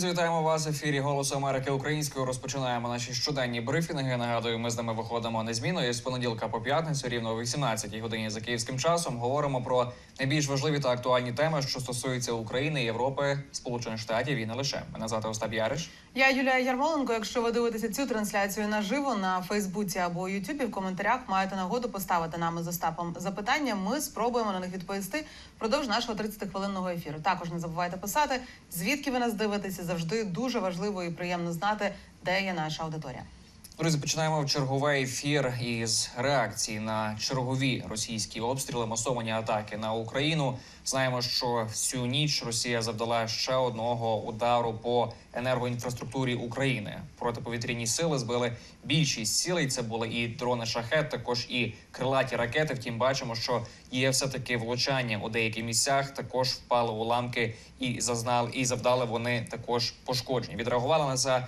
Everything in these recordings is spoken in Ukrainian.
Друзі, вітаємо вас в ефірі Голосу Америки Українською. Розпочинаємо наші щоденні брифінги. Нагадую, ми з ними виходимо незмінно. І з понеділка по п'ятницю, рівно о 18-й годині за київським часом. Говоримо про найбільш важливі та актуальні теми, що стосуються України, Європи, Сполучених Штатів і не лише. Мене звати Остап Яриш. Я Юлія Ярмоленко. Якщо ви дивитеся цю трансляцію наживо на Фейсбуці або Ютубі, в коментарях маєте нагоду поставити нам з Остапом запитання. Ми спробуємо на них відповісти впродовж нашого 30-хвилинного ефіру. Також не забувайте писати, звідки ви нас дивитеся. Завжди дуже важливо і приємно знати, де є наша аудиторія. Друзі, починаємо черговий ефір із реакції на чергові російські обстріли, масовані атаки на Україну. Знаємо, що всю ніч Росія завдала ще одного удару по енергоінфраструктурі України. Протиповітряні сили збили більшість цілей. Це були і дрони шахет, також і крилаті ракети. Втім, бачимо, що є все таки влучання у деяких місцях. Також впали уламки і зазнали і завдали вони також пошкоджень. Відреагувала на це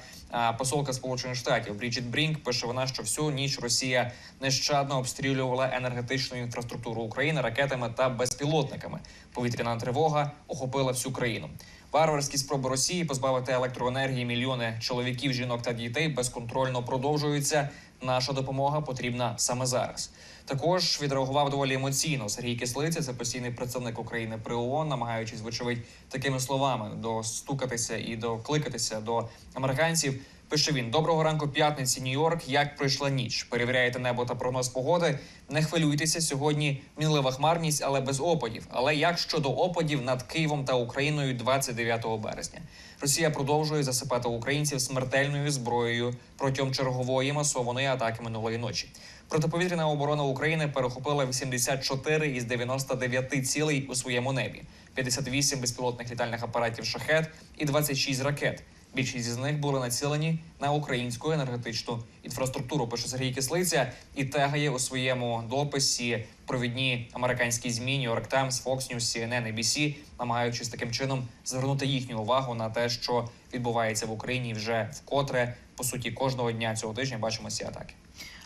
посолка Сполучених Штатів Бріджит Брінк. Пише вона, що всю ніч Росія нещадно обстрілювала енергетичну інфраструктуру України ракетами та безпілотниками. Повітряна тривога охопила всю країну. Варварські спроби Росії позбавити електроенергії мільйони чоловіків, жінок та дітей безконтрольно продовжуються. Наша допомога потрібна саме зараз. Також відреагував доволі емоційно Сергій Кислиця, це постійний представник України при ООН, намагаючись, вочевидь, такими словами достукатися і докликатися до американців. Пише він: доброго ранку, п'ятниці, Нью-Йорк. Як пройшла ніч? Перевіряєте небо та прогноз погоди. Не хвилюйтеся сьогодні. Мінлива хмарність, але без опадів. Але як щодо опадів над Києвом та Україною 29 березня? Росія продовжує засипати українців смертельною зброєю протягом чергової масованої атаки минулої ночі. Протиповітряна оборона України перехопила 84 із 99 цілей у своєму небі, 58 безпілотних літальних апаратів шахет і 26 ракет. Більшість з них були націлені на українську енергетичну інфраструктуру. Пише Сергій Кислиця і тегає у своєму дописі провідні американські змі York Times, Fox News, CNN, ABC, намагаючись таким чином звернути їхню увагу на те, що відбувається в Україні вже вкотре по суті кожного дня цього тижня. Бачимо ці атаки.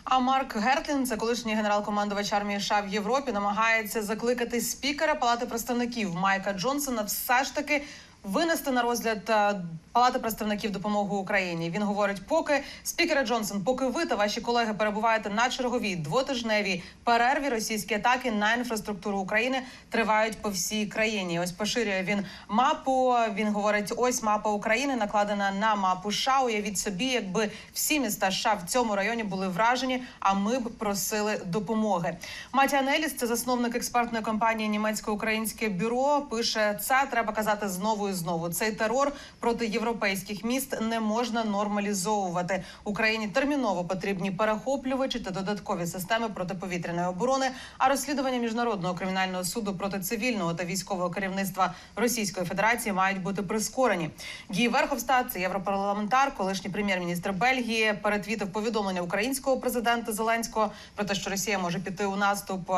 А Марк Гертлін, це колишній генерал-командувач армії США в Європі, намагається закликати спікера Палати представників Майка Джонсона все ж таки винести на розгляд е, Палати представників допомоги Україні. Він говорить, поки спікере Джонсон, поки ви та ваші колеги перебуваєте на черговій двотижневій перерві, російські атаки на інфраструктуру України тривають по всій країні. Ось поширює він мапу. Він говорить: ось мапа України накладена на мапу США. Уявіть собі, якби всі міста США в цьому районі були вражені, а ми б просили допомоги. Матія Неліс, це засновник експертної компанії Німецько-Українське бюро. Пише це треба казати знову і знову. Цей терор проти європейських міст не можна нормалізовувати. Україні терміново потрібні перехоплювачі та додаткові системи протиповітряної оборони. А розслідування міжнародного кримінального суду проти цивільного та військового керівництва Російської Федерації мають бути прискорені. Гій Верховстад, це європарламентар, колишній прем'єр-міністр Бельгії, перетвітив повідомлення українського президента Зеленського про те, що Росія може піти у наступ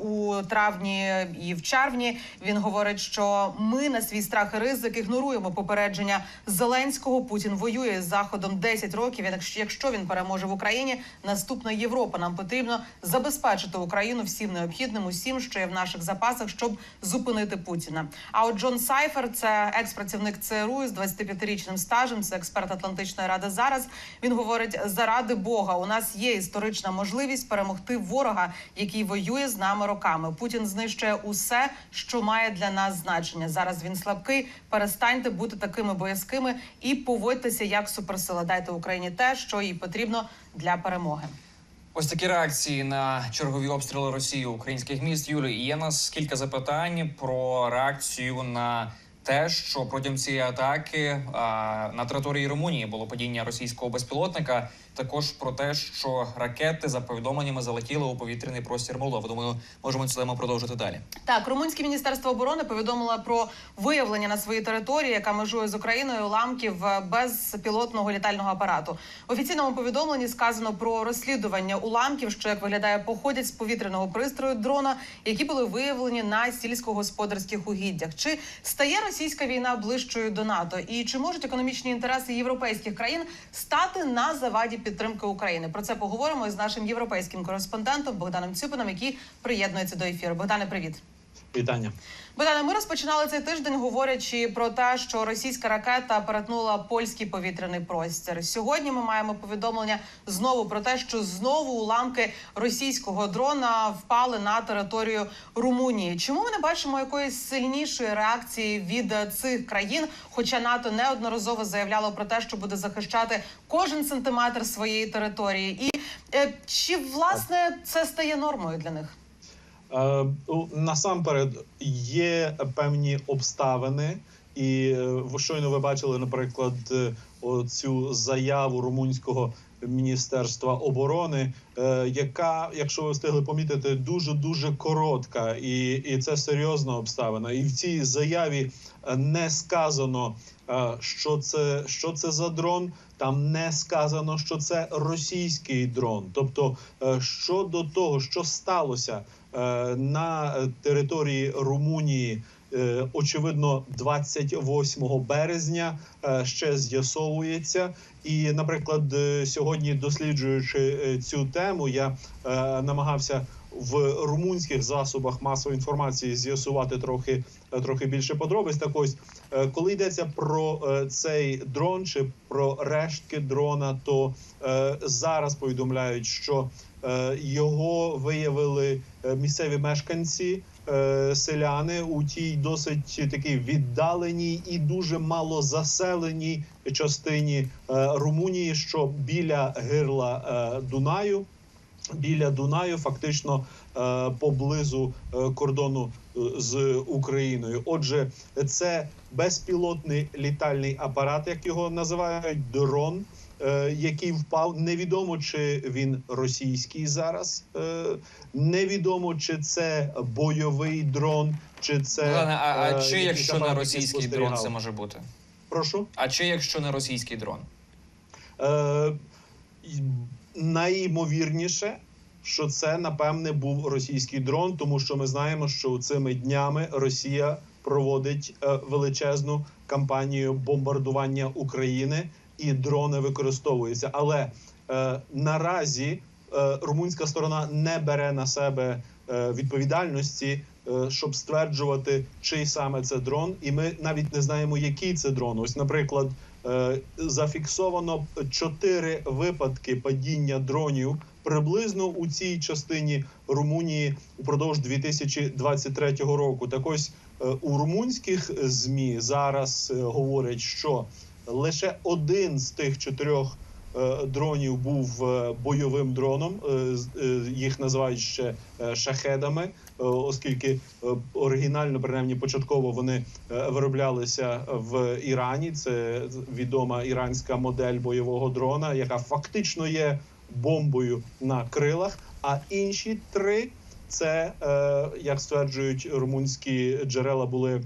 у травні і в червні. Він говорить, що ми на свій страх і ризик ігноруємо попередження Зеленського. Путін воює з заходом 10 років. Якщо- він переможе в Україні, наступна Європа. Нам потрібно забезпечити Україну всім необхідним, усім, що є в наших запасах, щоб зупинити Путіна. А от Джон Сайфер, це екс-працівник ЦРУ з 25-річним стажем, це експерт Атлантичної ради. Зараз він говорить: заради Бога, у нас є історична можливість перемогти ворога, який воює з нами роками. Путін знищує усе, що має для нас значення. Зараз він слабкий. Перестаньте бути такими боязкими і поводьтеся як суперсила. Дайте Україні те, що їй потрібно для перемоги. Ось такі реакції на чергові обстріли Росії українських міст. Юлі, є нас кілька запитань про реакцію на те, що протягом цієї атаки а, на території Румунії було падіння російського безпілотника. Також про те, що ракети за повідомленнями залетіли у повітряний простір Молдови. Думаю, можемо цю тему продовжити далі. Так, румунське міністерство оборони повідомило про виявлення на своїй території, яка межує з Україною уламків е, безпілотного літального апарату. В офіційному повідомленні сказано про розслідування уламків, що як виглядає, походять з повітряного пристрою дрона, які були виявлені на сільськогосподарських угіддях. Чи стає російська війна ближчою до НАТО? І чи можуть економічні інтереси європейських країн стати на заваді підтримки України? Про це поговоримо із нашим європейським кореспондентом Богданом Цюпином, який приєднується до ефіру. Богдане, привіт. Вітання. Богдане, ми розпочинали цей тиждень, говорячи про те, що російська ракета перетнула польський повітряний простір. Сьогодні ми маємо повідомлення знову про те, що знову уламки російського дрона впали на територію Румунії. Чому ми не бачимо якоїсь сильнішої реакції від цих країн? Хоча НАТО неодноразово заявляло про те, що буде захищати кожен сантиметр своєї території, і е, чи власне це стає нормою для них? Е, у- Насамперед є певні обставини, і е, щойно ви бачили, наприклад, е, цю заяву румунського міністерства оборони, яка, якщо ви встигли помітити, дуже дуже коротка, і, і це серйозна обставина. І в цій заяві не сказано, що це, що це за дрон. Там не сказано, що це російський дрон. Тобто, щодо того, що сталося на території Румунії, е, очевидно, 28 березня е, ще з'ясовується. І, наприклад, е, сьогодні, досліджуючи е, цю тему, я е, намагався в румунських засобах масової інформації з'ясувати трохи е, трохи більше подробиць. Так ось, е, коли йдеться про е, цей дрон чи про рештки дрона, то е, зараз повідомляють, що е, його виявили е, місцеві мешканці. е, Селяни у тій досить такій віддаленій і дуже мало заселеній частині е, Румунії, що біля гирла е, Дунаю, біля Дунаю, фактично е, поблизу е, кордону е, з Україною. Отже, це безпілотний літальний апарат, як його називають, дрон. Е, Який впав, невідомо чи він російський зараз, е, невідомо чи це бойовий дрон, чи це Богдане, а, а е, чи якщо не російський дрон, це може бути? прошу. А чи якщо не російський дрон? Е, найімовірніше, що це напевне був російський дрон, тому що ми знаємо, що цими днями Росія проводить величезну кампанію бомбардування України, і дрони використовуються. Але е, наразі е, румунська сторона не бере на себе е, відповідальності. е, Щоб стверджувати, чий саме це дрон, і ми навіть не знаємо, який це дрон. Ось, наприклад, Е, зафіксовано чотири випадки падіння дронів приблизно у цій частині Румунії упродовж 2023 року. Так ось е, у румунських змі зараз е, говорять, що лише один з тих чотирьох е, дронів був е, бойовим дроном. Е, Їх називають ще шахедами, оскільки оригінально, принаймні початково вони вироблялися в Ірані. Це відома іранська модель бойового дрона, яка фактично є бомбою на крилах. А інші три це, як стверджують румунські джерела, були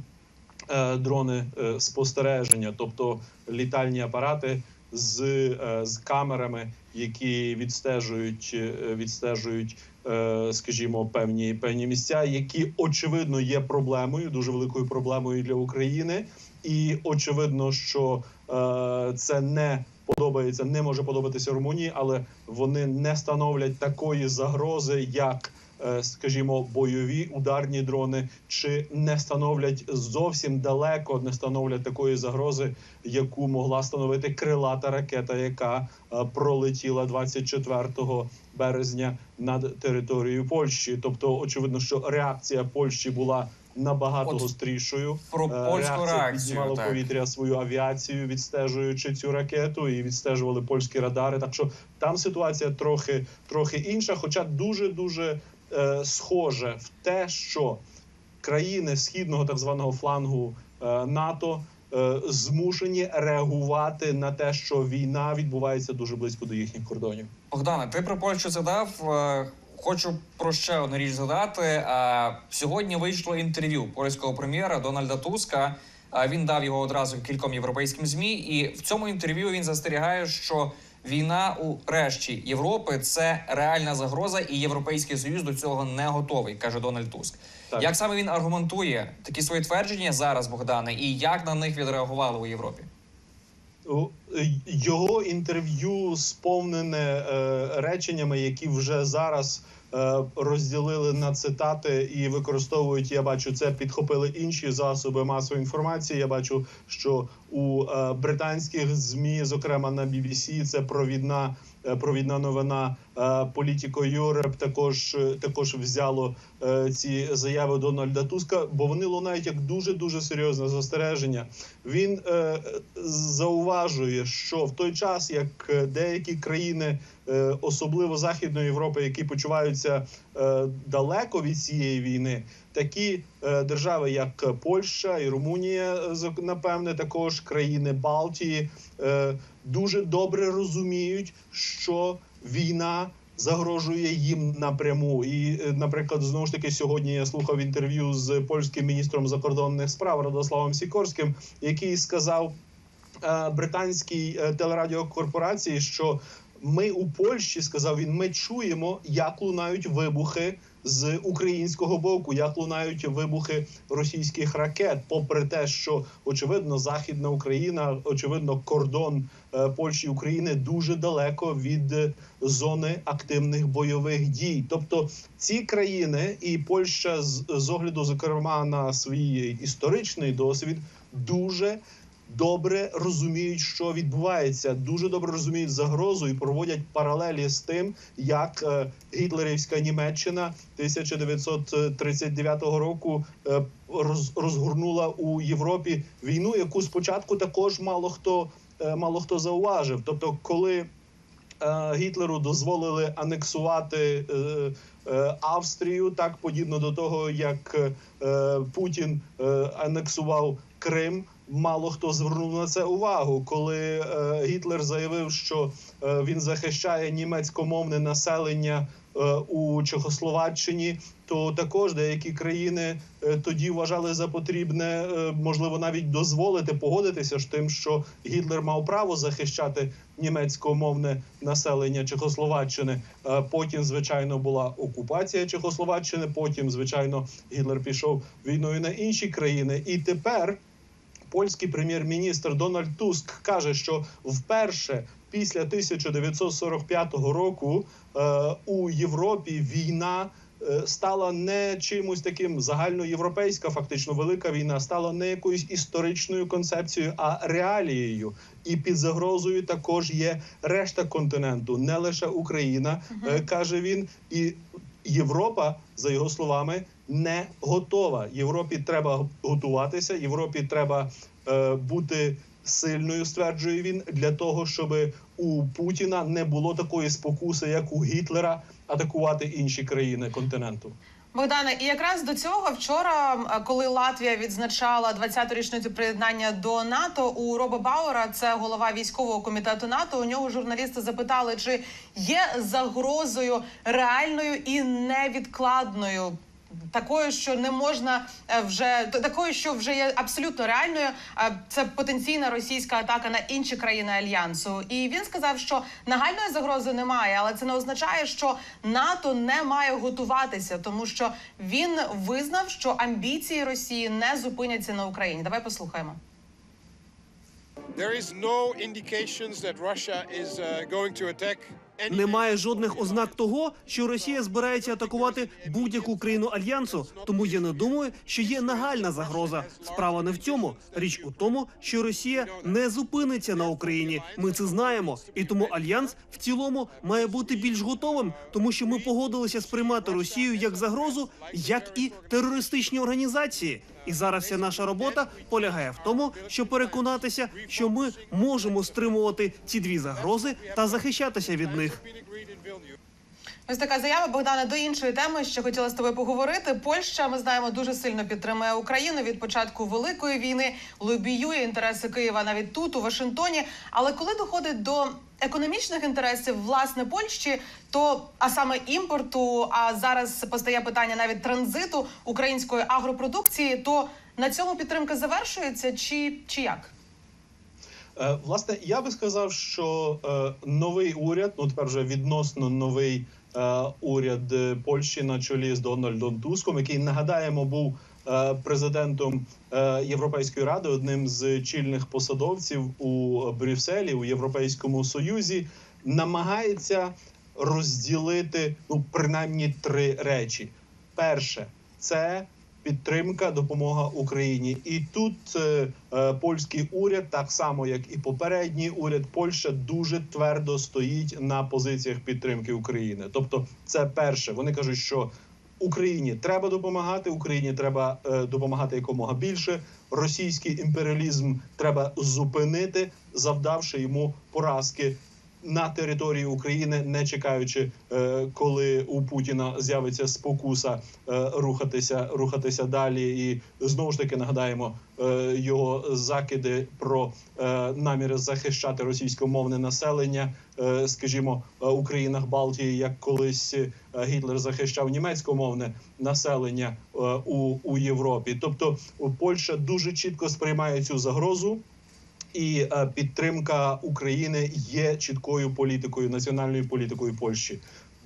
дрони е, спостереження, тобто літальні апарати з, е, з камерами, які відстежують, е, відстежують, е, скажімо, певні певні місця, які очевидно є проблемою, дуже великою проблемою для України, і очевидно, що е, це не подобається, не може подобатися Румунії, але вони не становлять такої загрози, як е, скажімо, бойові ударні дрони, чи не становлять зовсім далеко, не становлять такої загрози, яку могла становити крилата ракета, яка е, пролетіла 24 березня над територією Польщі. Тобто, очевидно, що реакція Польщі була набагато От гострішою. Про Е, польську реакцію. Так. повітря свою авіацію, відстежуючи цю ракету, і відстежували польські радари. Так що там ситуація трохи трохи інша, хоча дуже дуже е, схоже в те, що країни східного так званого флангу е, НАТО. е, Змушені реагувати на те, що війна відбувається дуже близько до їхніх кордонів. Богдане, ти про Польщу згадав. Е, Хочу про ще одну річ згадати. Е, Сьогодні вийшло інтерв'ю польського прем'єра Дональда Туска. Е, Він дав його одразу кільком європейським змі, і в цьому інтерв'ю він застерігає, що війна у решті Європи це реальна загроза, і Європейський Союз до цього не готовий, каже Дональд Туск. Так. Як саме він аргументує такі свої твердження зараз, Богдане, і як на них відреагували у Європі? Його інтерв'ю сповнене е, реченнями, які вже зараз розділили на цитати і використовують. Я бачу, це підхопили інші засоби масової інформації. Я бачу, що у е, британських змі, зокрема на BBC, це провідна. е, Провідна новина Політіко Юреп також е, також взяло е, ці заяви Дональда Туска, бо вони лунають як дуже дуже серйозне застереження. Він е, зауважує, що в той час, як е, деякі країни, е, особливо Західної Європи, які почуваються е, далеко від цієї війни, такі е, держави, як Польща і Румунія, е, напевне, також країни Балтії, е, дуже добре розуміють, що війна. Загрожує їм напряму, і, е, наприклад, знову ж таки, сьогодні я слухав інтерв'ю з польським міністром закордонних справ Радославом Сікорським, який сказав е, британській е, телерадіокорпорації, що ми у Польщі сказав він, ми чуємо, як лунають вибухи з українського боку, як лунають вибухи російських ракет, попри те, що очевидно Західна Україна, очевидно, кордон е, Польщі і України дуже далеко від е, зони активних бойових дій. Тобто ці країни і Польща з, з огляду, зокрема на свій історичний досвід, дуже добре розуміють, що відбувається, дуже добре розуміють загрозу і проводять паралелі з тим, як е, гітлерівська Німеччина 1939 року е, роз, розгорнула у Європі війну, яку спочатку також мало хто е, мало хто зауважив. Тобто, коли Гітлеру дозволили анексувати Австрію, так подібно до того, як е, Путін е, анексував Крим. Мало хто звернув на це увагу, коли е, Гітлер заявив, що е, він захищає німецькомовне населення е, у Чехословаччині, то також деякі країни е, тоді вважали за потрібне, е, можливо, навіть дозволити погодитися з тим, що Гітлер мав право захищати німецькомовне населення Чехословаччини. Е, Потім, звичайно, була окупація Чехословаччини. Потім, звичайно, Гітлер пішов війною на інші країни, і тепер польський прем'єр-міністр Дональд Туск каже, що вперше після 1945 року е, у Європі війна. е, Стала не чимось таким загальноєвропейська, фактично велика війна, стала не якоюсь історичною концепцією, а реалією. І під загрозою також є решта континенту, не лише Україна, е, каже він. І Європа, за його словами, не готова. Європі треба готуватися. Європі треба бути сильною, стверджує він, для того, щоб у Путіна не було такої спокуси, як у Гітлера, атакувати інші країни континенту. Богдане, і якраз до цього вчора, коли Латвія відзначала 20-ту річницю приєднання до НАТО, у Роба Бауера, це голова військового комітету НАТО. У нього журналісти запитали, чи є загрозою реальною і невідкладною. Такою, що не можна е, вже такою, що вже є абсолютно реальною. Це потенційна російська атака на інші країни альянсу. І він сказав, що нагальної загрози немає, але це не означає, що НАТО не має готуватися, тому що він визнав, що амбіції Росії не зупиняться на Україні. Давай послухаємо. There is no indications that Russia is uh, going to attack Немає жодних ознак того, що Росія збирається атакувати будь-яку країну альянсу. Тому я не думаю, що є нагальна загроза. Справа не в цьому. Річ у тому, що Росія не зупиниться на Україні. Ми це знаємо, і тому альянс в цілому має бути більш готовим, тому що ми погодилися сприймати Росію як загрозу, як і терористичні організації. І зараз вся наша робота полягає в тому, щоб переконатися, що ми можемо стримувати ці дві загрози та захищатися від них. Ось така заява Богдана до іншої теми, що хотіла з тобою поговорити. Польща, ми знаємо, дуже сильно підтримує Україну від початку великої війни, лобіює інтереси Києва навіть тут, у Вашингтоні. Але коли доходить до економічних інтересів власне Польщі, то а саме імпорту, а зараз постає питання навіть транзиту української агропродукції, то на цьому підтримка завершується, чи, чи як? Е, Власне, я би сказав, що е, новий уряд, ну тепер вже відносно новий уряд е, Польщі на чолі з Дональдом Туском, який нагадаємо був е, президентом е, Європейської ради, одним з чільних посадовців у Брюсселі у Європейському Союзі, намагається розділити ну принаймні три речі. Перше це підтримка, допомога Україні, і тут е, е, польський уряд, так само як і попередній уряд, Польща дуже твердо стоїть на позиціях підтримки України. Тобто, це перше. Вони кажуть, що Україні треба допомагати. Україні треба е, допомагати якомога більше. Російський імперіалізм треба зупинити, завдавши йому поразки на території України, не чекаючи, е, коли у Путіна з'явиться спокуса е, рухатися, рухатися далі. І знову ж таки нагадаємо е, його закиди про наміри захищати російськомовне населення, скажімо, у країнах Балтії, як колись Гітлер захищав німецькомовне населення у, у Європі. Тобто Польща дуже чітко сприймає цю загрозу. І е, підтримка України є чіткою політикою, національною політикою Польщі.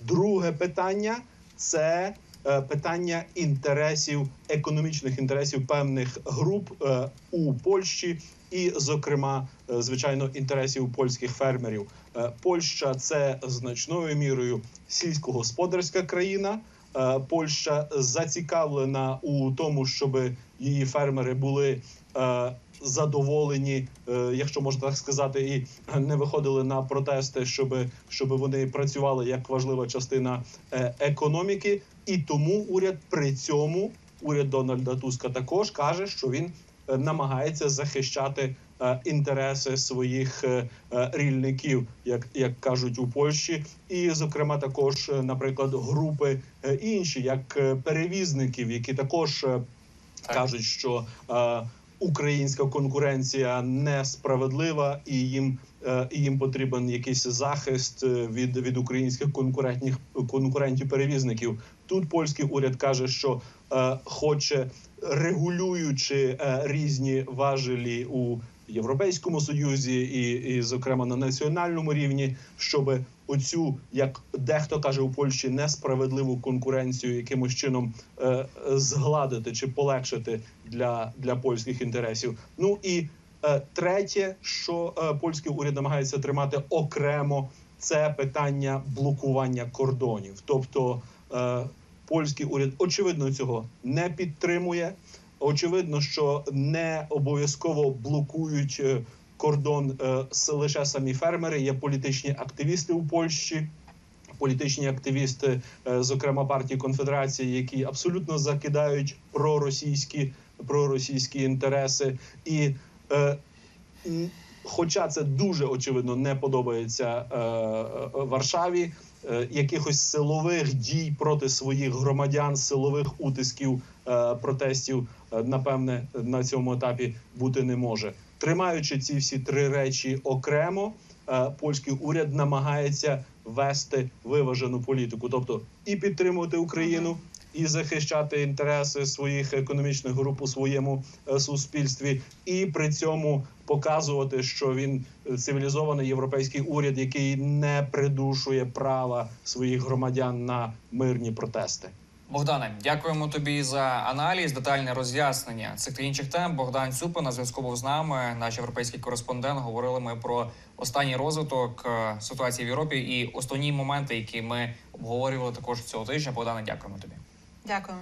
Друге питання це е, питання інтересів, економічних інтересів певних груп е, у Польщі, і, зокрема, звичайно, інтересів польських фермерів. Польща це значною мірою сільськогосподарська країна. Польща зацікавлена у тому, щоб її фермери були задоволені, е, якщо можна так сказати, і не виходили на протести, щоб, щоб вони працювали як важлива частина е, економіки. І тому уряд при цьому уряд Дональда Туска також каже, що він е, намагається захищати інтереси своїх рільників, як, як кажуть у Польщі, і зокрема також, наприклад, групи інші, як перевізників, які також кажуть, що українська конкуренція несправедлива, і їм е, і їм потрібен якийсь захист е, від, від українських конкурентних конкурентів перевізників. Тут польський уряд каже, що е, хоче регулюючи е, різні важелі у Європейському Союзі, і, і зокрема на національному рівні, щоб оцю, як дехто каже у Польщі, несправедливу конкуренцію якимось чином е, згладити чи полегшити для, для польських інтересів. Ну і е, третє, що е, польський уряд намагається тримати окремо, це питання блокування кордонів. Тобто е, польський уряд очевидно цього не підтримує. Очевидно, що не обов'язково блокують е, кордон е, лише самі фермери. Є політичні активісти у Польщі, політичні активісти, е, зокрема партії конфедерації, які абсолютно закидають проросійські проросійські інтереси, і е, хоча це дуже очевидно не подобається е, Варшаві. е, Якихось силових дій проти своїх громадян, силових утисків е, протестів, напевне, на цьому етапі бути не може. Тримаючи ці всі три речі окремо, е, польський уряд намагається вести виважену політику, тобто і підтримувати Україну, і захищати інтереси своїх економічних груп у своєму е, суспільстві, і при цьому показувати, що він е, цивілізований європейський уряд, який не придушує права своїх громадян на мирні протести. Богдане, дякуємо тобі за аналіз, детальне роз'яснення цих та інших тем. Богдан Цюпа на зв'язку був з нами. Наш європейський кореспондент. Говорили ми про останній розвиток е, ситуації в Європі і основні моменти, які ми обговорювали також цього тижня. Богдане, дякуємо тобі. Дякую.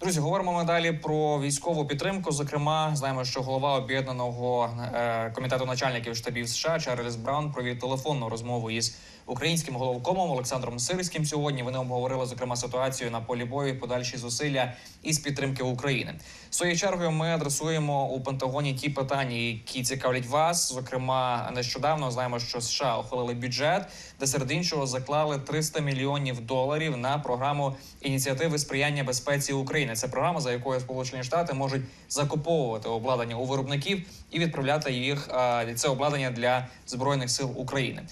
Друзі, говоримо ми далі про військову підтримку. Зокрема, знаємо, що голова об'єднаного е, комітету начальників штабів США Чарльз Браун провів телефонну розмову із українським головкомом Олександром Сирським. Сьогодні вони обговорили зокрема ситуацію на полі бою, подальші зусилля із підтримки України. Своєю чергою ми адресуємо у Пентагоні ті питання, які цікавлять вас. Зокрема, нещодавно знаємо, що США ухвалили бюджет, де серед іншого заклали 300 мільйонів доларів на програму ініціативи сприяння безпеці України. Це програма, за якою Сполучені Штати можуть закуповувати обладнання у виробників і відправляти їх це обладнання для збройних сил України.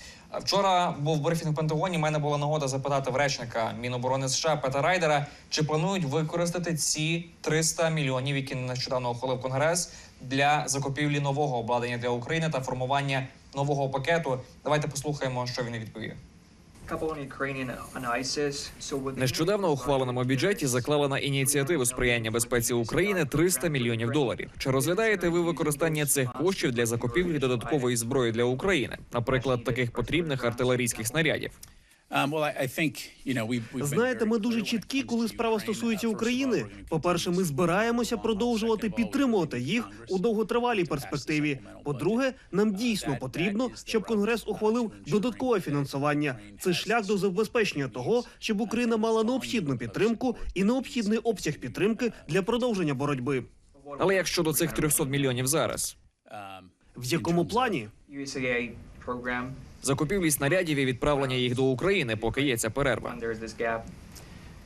Вчора був брифінг в Пентагоні. У мене була нагода запитати в речника Міноборони США Пета Райдера, чи планують використати ці 300 мільйонів, які нещодавно ухвалив Конгрес, для закупівлі нового обладнання для України та формування нового пакету. Давайте послухаємо, що він відповів. Нещодавно у ухваленому бюджеті заклалена ініціативу сприяння безпеці України 300 мільйонів доларів. Чи розглядаєте ви використання цих коштів для закупівлі додаткової зброї для України, наприклад, таких потрібних артилерійських снарядів? Um, well, I, I think, you know, we've, we've been Знаєте, ми дуже чіткі, коли справа стосується Uh, України. По-перше, ми збираємося продовжувати підтримувати їх у довготривалій перспективі. По-друге, нам дійсно потрібно, щоб Конгрес ухвалив додаткове фінансування. Це шлях до забезпечення того, щоб Україна мала необхідну підтримку і необхідний обсяг підтримки для продовження боротьби. Але як щодо цих 300 мільйонів зараз? В якому плані? Закупівлі снарядів і відправлення їх до України, поки є ця перерва.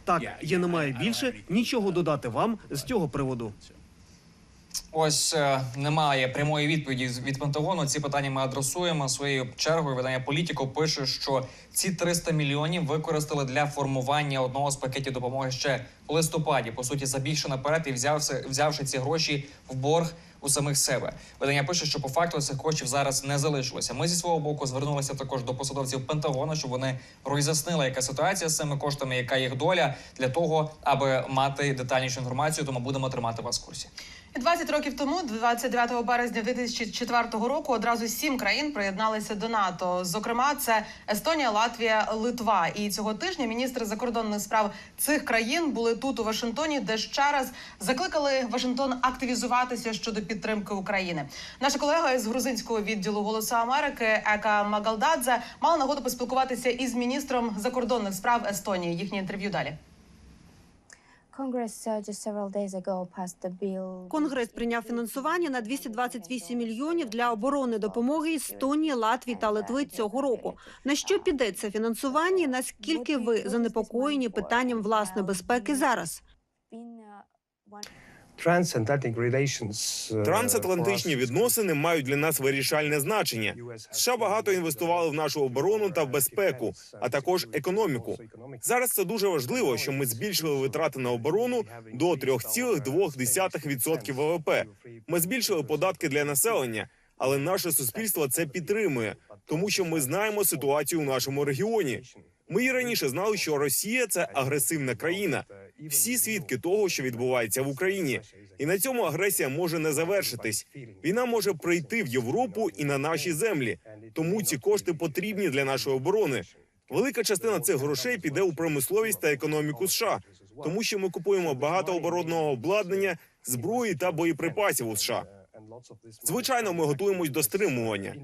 Так, я не маю більше нічого додати вам з цього приводу. Ось е, немає прямої відповіді з- від Пентагону. Ці питання ми адресуємо своєю чергою. Видання політико пише, що ці 300 мільйонів використали для формування одного з пакетів допомоги ще в листопаді. По суті, забігши наперед і взявся, взявши ці гроші в борг у самих себе. Видання пише, що по факту цих коштів зараз не залишилося. Ми зі свого боку звернулися також до посадовців Пентагону, щоб вони роз'яснили, яка ситуація з цими коштами, яка їх доля для того, аби мати детальнішу інформацію. Тому будемо тримати вас в курсі. І 20 років тому, 29 березня 2004 року, одразу сім країн приєдналися до НАТО. Зокрема, це Естонія, Латвія, Литва. І цього тижня міністри закордонних справ цих країн були тут у Вашингтоні, де ще раз закликали Вашингтон активізуватися щодо підтримки України. Наша колега із грузинського відділу Голосу Америки Ека Магалдадзе мала нагоду поспілкуватися із міністром закордонних справ Естонії. Їхнє інтерв'ю далі. Конгрес прийняв фінансування на 228 мільйонів для оборони допомоги Естонії, Латвії та Литви цього року. На що піде це фінансування? і Наскільки ви занепокоєні питанням власної безпеки зараз? Трансатлантичні відносини мають для нас вирішальне значення. США багато інвестували в нашу оборону та в безпеку, а також економіку. Зараз це дуже важливо, що ми збільшили витрати на оборону до 3,2% ВВП. Ми збільшили податки для населення, але наше суспільство це підтримує, тому що ми знаємо ситуацію у нашому регіоні. Ми і раніше знали, що Росія це агресивна країна. Всі свідки того, що відбувається в Україні, і на цьому агресія може не завершитись. Війна може прийти в Європу і на наші землі. Тому ці кошти потрібні для нашої оборони. Велика частина цих грошей піде у промисловість та економіку США, тому що ми купуємо багато оборонного обладнання, зброї та боєприпасів у США. Звичайно, ми готуємось до стримування.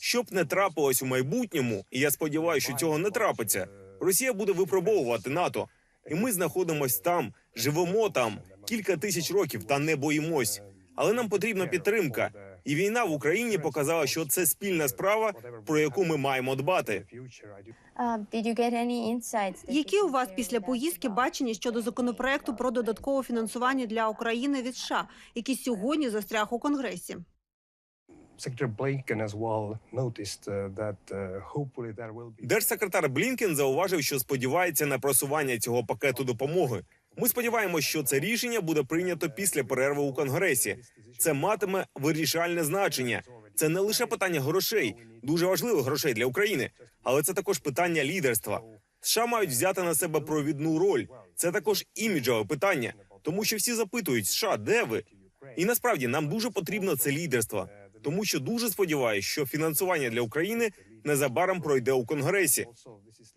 Щоб не трапилось у майбутньому, і я сподіваюся, що цього не трапиться. Росія буде випробовувати НАТО, і ми знаходимось там, живемо там кілька тисяч років та не боїмось. Але нам потрібна підтримка. І війна в Україні показала, що це спільна справа, про яку ми маємо дбати. Які у вас після поїздки бачення щодо законопроекту про додаткове фінансування для України від США, який сьогодні застряг у Конгресі? Держсекретар Блінкен зауважив, що сподівається на просування цього пакету допомоги. Ми сподіваємося, що це рішення буде прийнято після перерви у конгресі. Це матиме вирішальне значення. Це не лише питання грошей, дуже важливих грошей для України, але це також питання лідерства. США мають взяти на себе провідну роль. Це також іміджове питання, тому що всі запитують США, де ви? І насправді нам дуже потрібно це лідерство, тому що дуже сподіваюся, що фінансування для України незабаром пройде у конгресі.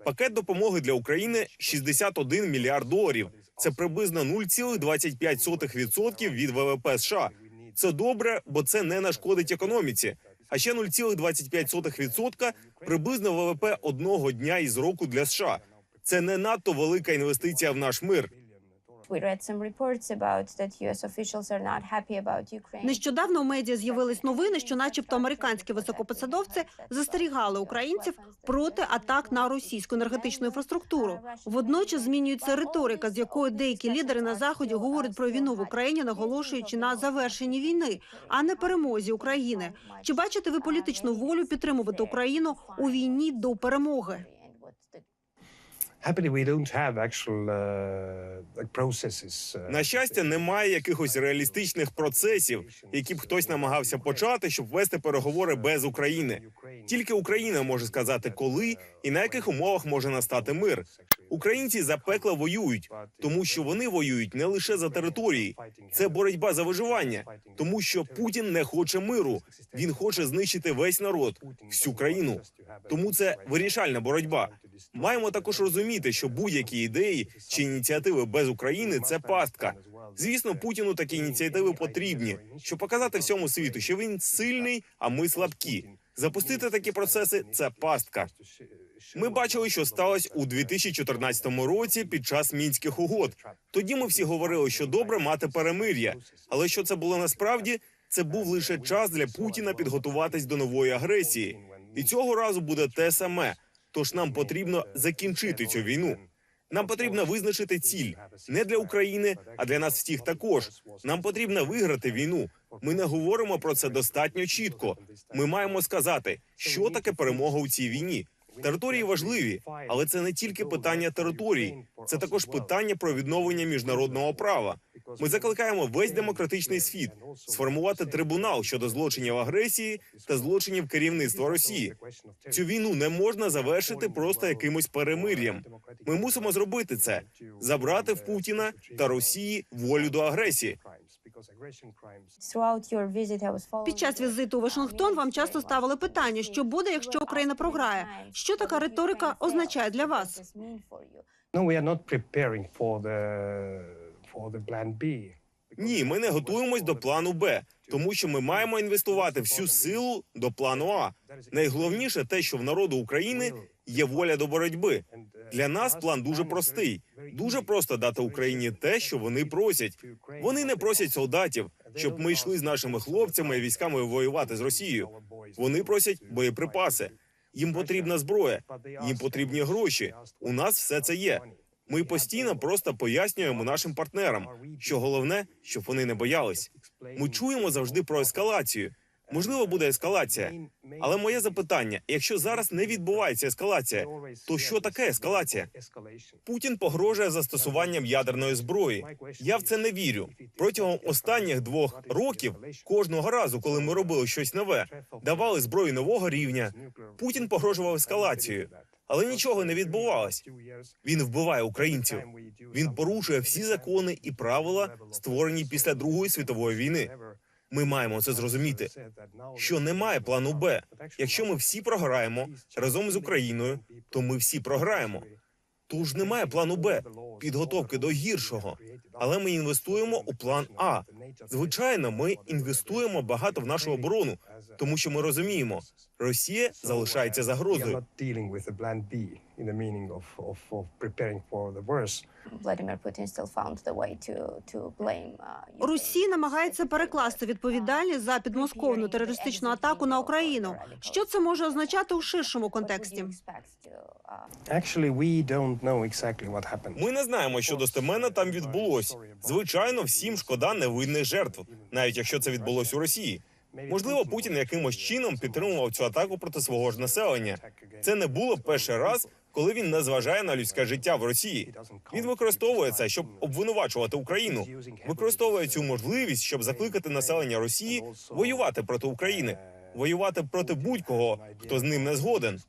Пакет допомоги для України 61 мільярд доларів. Це приблизно 0,25% від ВВП США. Це добре, бо це не нашкодить економіці. А ще 0,25% приблизно ВВП одного дня із року для США. Це не надто велика інвестиція в наш мир. Нещодавно у медіа з'явились новини, що, начебто, американські високопосадовці застерігали українців проти атак на російську енергетичну інфраструктуру. Водночас змінюється риторика, з якою деякі лідери на заході говорять про війну в Україні, наголошуючи на завершенні війни, а не перемозі України. Чи бачите ви політичну волю підтримувати Україну у війні до перемоги? На щастя, немає якихось реалістичних процесів, які б хтось намагався почати, щоб вести переговори без України. Тільки Україна може сказати, коли і на яких умовах може настати мир. Українці запекло воюють, тому що вони воюють не лише за території. Це боротьба за виживання, тому що Путін не хоче миру. Він хоче знищити весь народ, всю країну. Тому це вирішальна боротьба. Маємо також розуміти, що будь-які ідеї чи ініціативи без України це пастка. Звісно, Путіну такі ініціативи потрібні, щоб показати всьому світу, що він сильний, а ми слабкі. Запустити такі процеси це пастка. Ми бачили, що сталося у 2014 році під час мінських угод. Тоді ми всі говорили, що добре мати перемир'я, але що це було насправді? Це був лише час для Путіна підготуватись до нової агресії, і цього разу буде те саме. Тож нам потрібно закінчити цю війну. Нам потрібно визначити ціль не для України, а для нас всіх також. Нам потрібно виграти війну. Ми не говоримо про це достатньо чітко. Ми маємо сказати, що таке перемога у цій війні. Території важливі, але це не тільки питання територій, це також питання про відновлення міжнародного права. Ми закликаємо весь демократичний світ сформувати трибунал щодо злочинів агресії та злочинів керівництва Росії. Цю війну не можна завершити просто якимось перемир'ям. Ми мусимо зробити це забрати в Путіна та Росії волю до агресії. Під час візиту у Вашингтон вам часто ставили питання, що буде, якщо Україна програє. Що така риторика означає для вас? Ні, ми не готуємось до плану Б, тому що ми маємо інвестувати всю силу до плану А. Найголовніше те, що в народу України є воля до боротьби. Для нас план дуже простий. Дуже просто дати Україні те, що вони просять. Вони не просять солдатів, щоб ми йшли з нашими хлопцями і військами воювати з Росією. Вони просять боєприпаси. Їм потрібна зброя, їм потрібні гроші. У нас все це є. Ми постійно просто пояснюємо нашим партнерам, що головне, щоб вони не боялись. Ми чуємо завжди про ескалацію. Можливо, буде ескалація. Але моє запитання: якщо зараз не відбувається ескалація, то що таке ескалація? Путін погрожує застосуванням ядерної зброї. Я в це не вірю. Протягом останніх двох років, кожного разу, коли ми робили щось нове, давали зброю нового рівня. Путін погрожував ескалацією, але нічого не відбувалось. Він вбиває українців. Він порушує всі закони і правила, створені після Другої світової війни. Ми маємо це зрозуміти. Що немає плану Б. Якщо ми всі програємо разом з Україною, то ми всі програємо. Тож немає плану Б, підготовки до гіршого. Але ми інвестуємо у план А. Звичайно, ми інвестуємо багато в нашу оборону, тому що ми розуміємо, Росія залишається загрозою. blame. Uh, Росія намагається перекласти відповідальність за підмосковну терористичну атаку на Україну. Що це може означати у ширшому контексті? Happened. Ми не знаємо, що достеменно там відбулось. Звичайно, всім шкода невинних жертв, навіть якщо це відбулось у Росії. Можливо, Путін якимось чином підтримував цю атаку проти свого ж населення. Це не було перший раз, коли він не зважає на людське життя в Росії. Він використовує це, щоб обвинувачувати Україну. Використовує цю можливість, щоб закликати населення Росії воювати проти України, воювати проти будь-кого, хто з ним не згоден.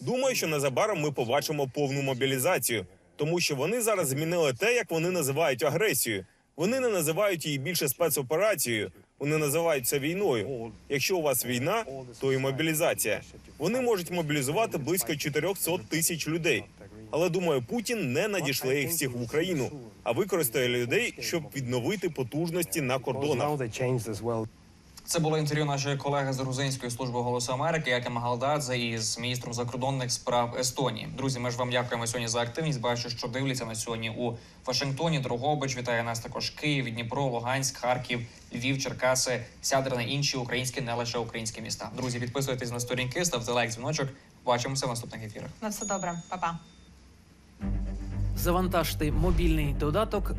Думаю, що незабаром ми побачимо повну мобілізацію, тому що вони зараз змінили те, як вони називають агресію. Вони не називають її більше спецоперацією. Вони називають це війною. Якщо у вас війна, то і мобілізація. Вони можуть мобілізувати близько 400 тисяч людей. Але думаю, Путін не надішле їх всіх в Україну, а використає людей, щоб відновити потужності на кордонах. Це було інтерв'ю нашої колеги з грузинської служби голосу Америки, Якима Галдадзе із міністром закордонних справ Естонії. Друзі, ми ж вам дякуємо сьогодні за активність. Бачу, що дивляться на сьогодні у Вашингтоні. Дрогобич вітає нас також Київ, Дніпро, Луганськ, Харків, Львів, Черкаси, Сядра інші українські, не лише українські міста. Друзі, підписуйтесь на сторінки, ставте лайк, дзвіночок. Бачимося в наступних ефірах. На все добре, Па-па. Завантажте мобільний додаток